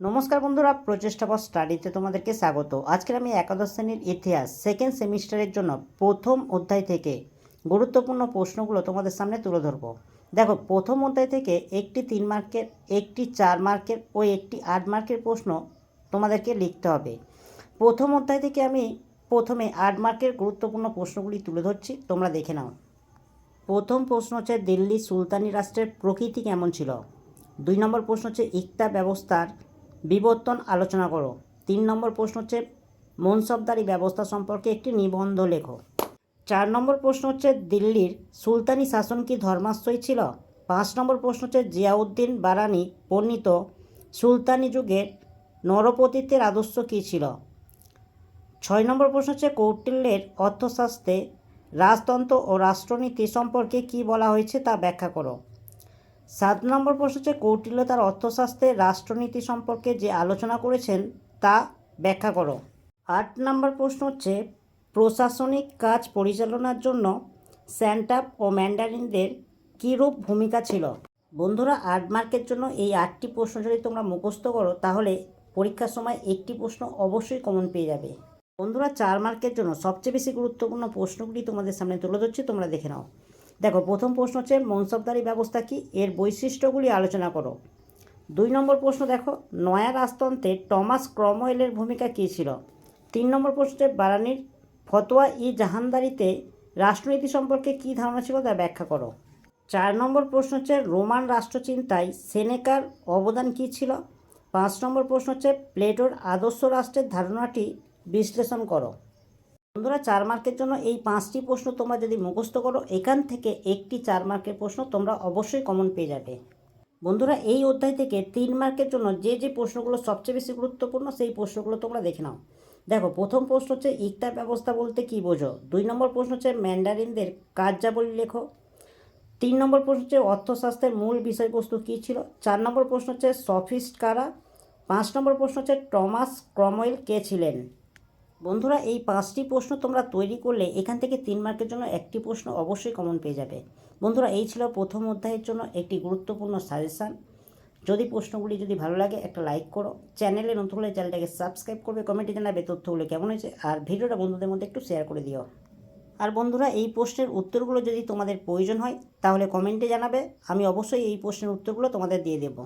নমস্কার বন্ধুরা, প্রচেষ্টা ফর স্টাডিতে তোমাদেরকে স্বাগত। আজকের আমি একাদশ শ্রেণির ইতিহাস সেকেন্ড সেমিস্টারের জন্য প্রথম অধ্যায় থেকে গুরুত্বপূর্ণ প্রশ্নগুলো তোমাদের সামনে তুলে ধরবো। দেখো, প্রথম অধ্যায় থেকে একটি তিন মার্কের, একটি চার মার্কের ও একটি আট মার্কের প্রশ্ন তোমাদেরকে লিখতে হবে। প্রথম অধ্যায় থেকে আমি প্রথমে আট মার্কের গুরুত্বপূর্ণ প্রশ্নগুলি তুলে ধরছি, তোমরা দেখে নাও। প্রথম প্রশ্ন হচ্ছে, দিল্লি সুলতানি রাষ্ট্রের প্রকৃতি কেমন ছিল? দুই নম্বর প্রশ্ন হচ্ছে, ইকতা ব্যবস্থার বিবর্তন আলোচনা করো। তিন নম্বর প্রশ্ন হচ্ছে, মনসবদারি ব্যবস্থা সম্পর্কে একটি নিবন্ধ লেখো। চার নম্বর প্রশ্ন হচ্ছে, দিল্লির সুলতানি শাসন কি ধর্মাশ্রয় ছিল? পাঁচ নম্বর প্রশ্ন হচ্ছে, জিয়াউদ্দিন বারানি বর্ণিত সুলতানি যুগের নরপতিত্বের আদর্শ কী ছিল? ছয় নম্বর প্রশ্ন হচ্ছে, কৌটিল্যের অর্থশাস্ত্রে রাজতন্ত্র ও রাষ্ট্রনীতি সম্পর্কে কি বলা হয়েছে তা ব্যাখ্যা করো। সাত নম্বর প্রশ্ন হচ্ছে, কৌটিল্য তার অর্থশাস্ত্রে রাষ্ট্রনীতি সম্পর্কে যে আলোচনা করেছেন, তা ব্যাখ্যা করো। আট নম্বর প্রশ্ন হচ্ছে, প্রশাসনিক কাজ পরিচালনার জন্য স্যান্টাপ ও ম্যান্ডারিনদের কীরূপ ভূমিকা ছিল? বন্ধুরা আট মার্কের জন্য এই আটটি প্রশ্ন যদি তোমরা মুখস্থ করো, তাহলে পরীক্ষার সময় একটি প্রশ্ন অবশ্যই কমন পেয়ে যাবে। বন্ধুরা, চার মার্কের জন্য সবচেয়ে বেশি গুরুত্বপূর্ণ প্রশ্নগুলি তোমাদের সামনে তুলে ধরছি, তোমরা দেখে নাও। দেখো, প্রথম প্রশ্ন হচ্ছে মনসবদারি ব্যবস্থা কি? এর বৈশিষ্ট্যগুলি আলোচনা করো। দুই নম্বর প্রশ্ন দেখো, নয়া রাজতন্ত্রে টমাস ক্রমওয়েলের ভূমিকা কী ছিল? তিন নম্বর প্রশ্ন বারানির ফতোয়া ই জাহানদারিতে রাষ্ট্রনীতি সম্পর্কে কী ধারণা ছিল তা ব্যাখ্যা করো। চার নম্বর প্রশ্ন হচ্ছে, রোমান রাষ্ট্রচিন্তায় সেনেকার অবদান কী ছিল? পাঁচ নম্বর প্রশ্ন হচ্ছে, প্লেটোর আদর্শ রাষ্ট্রের ধারণাটি বিশ্লেষণ করো। বন্ধুরা, চার মার্কের জন্য এই পাঁচটি প্রশ্ন তোমরা যদি মুখস্থ করো, এখান থেকে একটি চার মার্কের প্রশ্ন তোমরা অবশ্যই কমন পেয়ে যাবে। বন্ধুরা, এই অধ্যায় থেকে তিন মার্কের জন্য যে যে প্রশ্নগুলো সবচেয়ে বেশি গুরুত্বপূর্ণ, সেই প্রশ্নগুলো তোমরা দেখে নাও। দেখো, প্রথম প্রশ্ন হচ্ছে, ইকতার ব্যবস্থা বলতে কী বোঝো? দুই নম্বর প্রশ্ন হচ্ছে, ম্যান্ডারিনদের কার্যাবলী লেখো? তিন নম্বর প্রশ্ন হচ্ছে, অর্থশাস্ত্রের মূল বিষয়বস্তু কী ছিল? চার নম্বর প্রশ্ন হচ্ছে, সফিস্ট কারা? পাঁচ নম্বর প্রশ্ন হচ্ছে, টমাস ক্রমওয়েল কে ছিলেন? বন্ধুরা, এই পাঁচটি প্রশ্ন তোমরা তৈরি করলে এখান থেকে তিন মার্কের জন্য একটি প্রশ্ন অবশ্যই কমন পেয়ে যাবে। বন্ধুরা, এই ছিল প্রথম অধ্যায়ের জন্য একটি গুরুত্বপূর্ণ সাজেশান যদি প্রশ্নগুলি যদি ভালো লাগে, একটা লাইক করো। চ্যানেলে নতুন হলে চ্যানেলটাকে সাবস্ক্রাইব করবে কমেন্টে জানাবে তথ্যগুলো কেমন হয়েছে, আর ভিডিওটা বন্ধুদের মধ্যে একটু শেয়ার করে দিও। আর বন্ধুরা, এই প্রশ্নের উত্তরগুলো যদি তোমাদের প্রয়োজন হয়, তাহলে কমেন্টে জানাবে, আমি অবশ্যই এই প্রশ্নের উত্তরগুলো তোমাদের দিয়ে দেবো।